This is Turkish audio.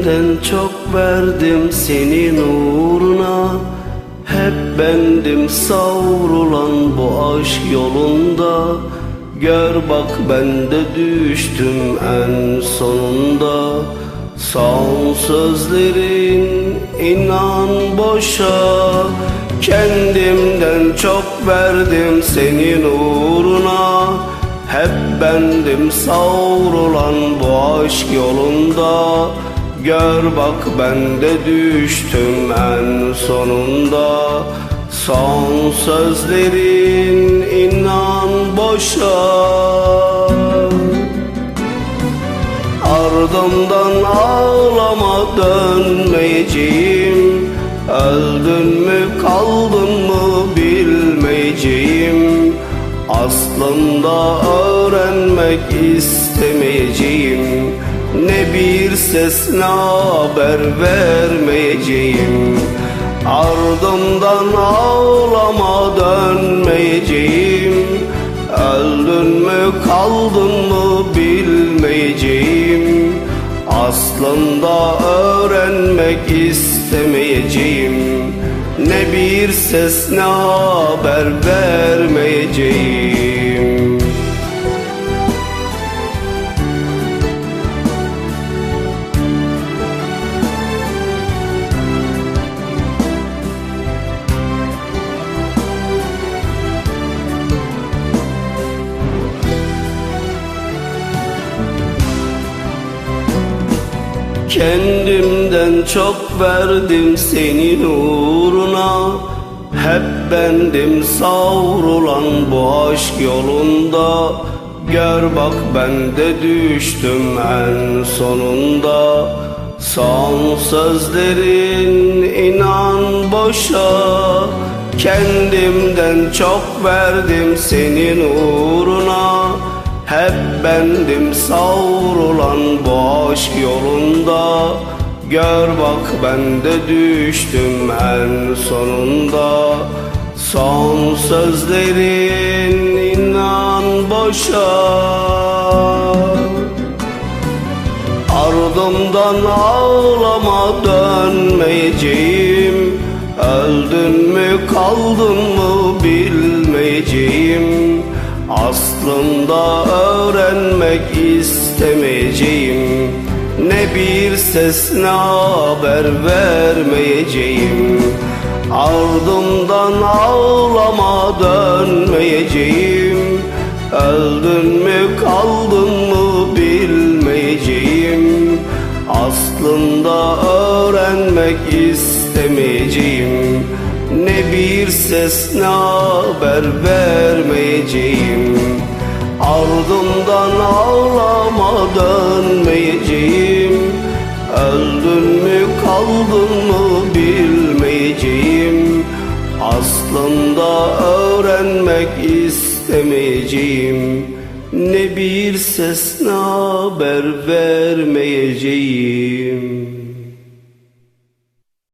Kendimden çok verdim senin uğruna. Hep bendim savrulan bu aşk yolunda. Gör bak ben de düştüm en sonunda. Son sözlerin inan boşa. Kendimden çok verdim senin uğruna. Hep bendim savrulan bu aşk yolunda Gör bak ben de düştüm en sonunda. Son sözlerin inan boşa. Ardımdan ağlama dönmeyeceğim. Öldün mü kaldın mı bilmeyeceğim. Aslında öğrenmek istemeyeceğim Ne bir ses ne haber vermeyeceğim. Ardımdan ağlama dönmeyeceğim. Öldün mü kaldın mı bilmeyeceğim. Aslında öğrenmek istemeyeceğim. Ne bir ses ne haber vermeyeceğim Kendimden çok verdim senin uğruna Hep bendim savrulan bu aşk yolunda. Gör bak ben de düştüm en sonunda. Son sözlerin inan boşa. Kendimden çok verdim senin uğruna hep bendim savrulan bu aşk yolunda. Gör bak ben de düştüm en sonunda. Son sözlerin inan boşa. Ardımdan ağlama dönmeyeceğim. Öldün mü kaldın mı bilmeyeceğim Aslında öğrenmek istemeyeceğim. Ne bir ses ne haber vermeyeceğim. Ardımdan ağlama dönmeyeceğim. Öldün mü kaldın mı bilmeyeceğim. Aslında öğrenmek istemeyeceğim Ne bir ses ne haber vermeyeceğim. Ardımdan ağlama dönmeyeceğim. Öldün mü kaldın mı bilmeyeceğim. Aslında öğrenmek istemeyeceğim. Ne bir ses ne haber vermeyeceğim